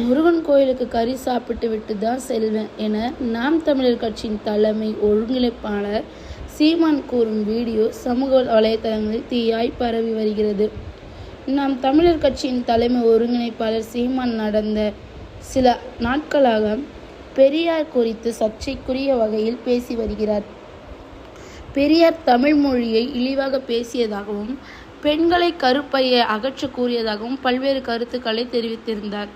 முருகன் கோயிலுக்கு கறி சாப்பிட்டு விட்டு தான் செல்வேன் என நாம் தமிழர் கட்சியின் தலைமை ஒருங்கிணைப்பாளர் சீமான் கூறும் வீடியோ சமூக வலைதளங்களில் தீயாய் பரவி வருகிறது. நாம் தமிழர் கட்சியின் தலைமை ஒருங்கிணைப்பாளர் சீமான் நடந்த சில நாட்களாக பெரியார் குறித்து சர்ச்சைக்குரிய வகையில் பேசி வருகிறார். பெரியார் தமிழ் மொழியை இழிவாக பேசியதாகவும் பெண்களை கருப்பையை அகற்ற கூறியதாகவும் பல்வேறு கருத்துக்களை தெரிவித்திருந்தார்.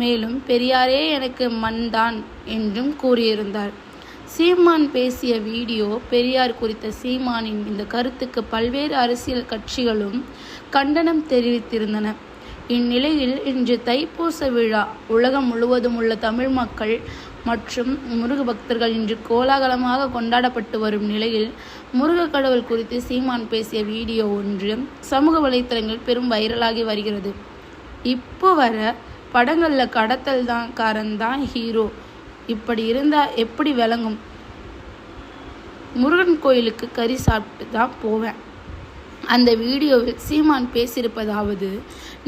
மேலும் பெரியாரே எனக்கு மண்தான் என்றும் கூறியிருந்தார். சீமான் பேசிய வீடியோ பெரியார் குறித்த சீமானின் இந்த கருத்துக்கு பல்வேறு அரசியல் கட்சிகளும் கண்டனம் தெரிவித்திருந்தன. இந்நிலையில் இன்று தைப்பூச விழா உலகம் முழுவதும் உள்ள தமிழ் மக்கள் மற்றும் முருக பக்தர்கள் இன்று கோலாகலமாக கொண்டாடப்பட்டு வரும் நிலையில் முருக கடவுள் குறித்து சீமான் பேசிய வீடியோ ஒன்று சமூக வலைத்தளங்கள் பெரும் வைரலாகி வருகிறது. இப்போ வர படங்களில் கடத்தல் தான் காரன் தான் ஹீரோ. இப்படி இருந்தால் எப்படி விளங்கும்? முருகன் கோயிலுக்கு கறி சாப்பிட்டு தான் போவேன். அந்த வீடியோவில் சீமான் பேசியிருப்பதாவது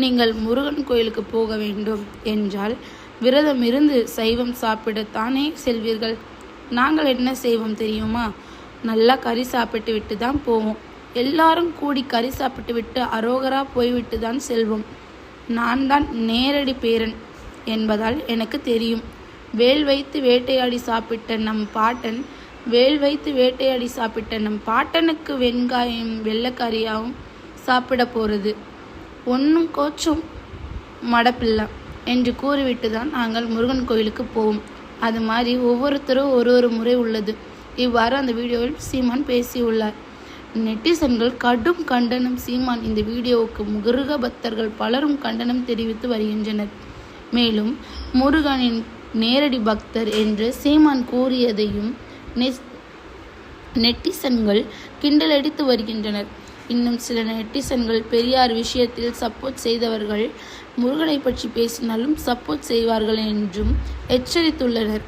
நீங்கள் முருகன் கோயிலுக்கு போக வேண்டும் என்றால் விரதம் இருந்து சைவம் சாப்பிடத்தானே செல்வீர்கள்? நாங்கள் என்ன செய்வோம் தெரியுமா? நல்லா கறி சாப்பிட்டு விட்டு தான் போவோம். எல்லாரும் கூடி கறி சாப்பிட்டு விட்டு அரோகரா போய்விட்டு தான் செல்வோம். நான் தான் நேரடி பேரன் என்பதால் எனக்கு தெரியும். வேல் வைத்து வேட்டையாடி சாப்பிட்ட நம் பாட்டன் வேல் வைத்து வேட்டையாடி சாப்பிட்ட நம் பாட்டனுக்கு வெங்காயம் வெள்ளைக்கறியாகவும் சாப்பிட போகிறது ஒன்றும் கோச்சும் மடப்பில்லை. என்று கூறிவிட்டு தான் நாங்கள் முருகன் கோயிலுக்கு போவோம். அது மாதிரி ஒவ்வொருத்தரும் ஒரு ஒரு முறை உள்ளது. இவ்வாறு அந்த வீடியோவில் சீமான் பேசியுள்ளார். நெட்டிசன்கள் கடும் கண்டனம் சீமான் இந்த வீடியோவுக்கு முருக பக்தர்கள் பலரும் கண்டனம் தெரிவித்து வருகின்றனர். மேலும் முருகனின் நேரடி பக்தர் என்று சீமான் கூறியதையும் நெஸ் நெட்டிசன்கள் கிண்டலடித்து வருகின்றனர். இன்னும் சில நெட்டிசன்கள் பெரியார் விஷயத்தில் சப்போர்ட் செய்தவர்கள் முருகனை பற்றி பேசினாலும் சப்போர்ட் செய்வார்கள் என்றும் எச்சரித்துள்ளனர்.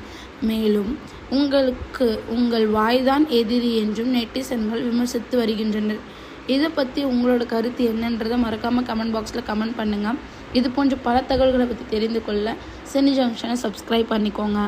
மேலும் உங்களுக்கு உங்கள் வாய்தான் எதிரி என்றும் நெட்டிசன்கள் விமர்சித்து வருகின்றனர். இதை பற்றி உங்களோட கருத்து என்னன்றதை மறக்காமல் கமெண்ட் பாக்ஸில் கமெண்ட் பண்ணுங்கள் இது போன்ற பல தகவல்களை பற்றி தெரிந்து கொள்ள செனி ஜங்ஷனை சப்ஸ்கிரைப் பண்ணிக்கோங்க.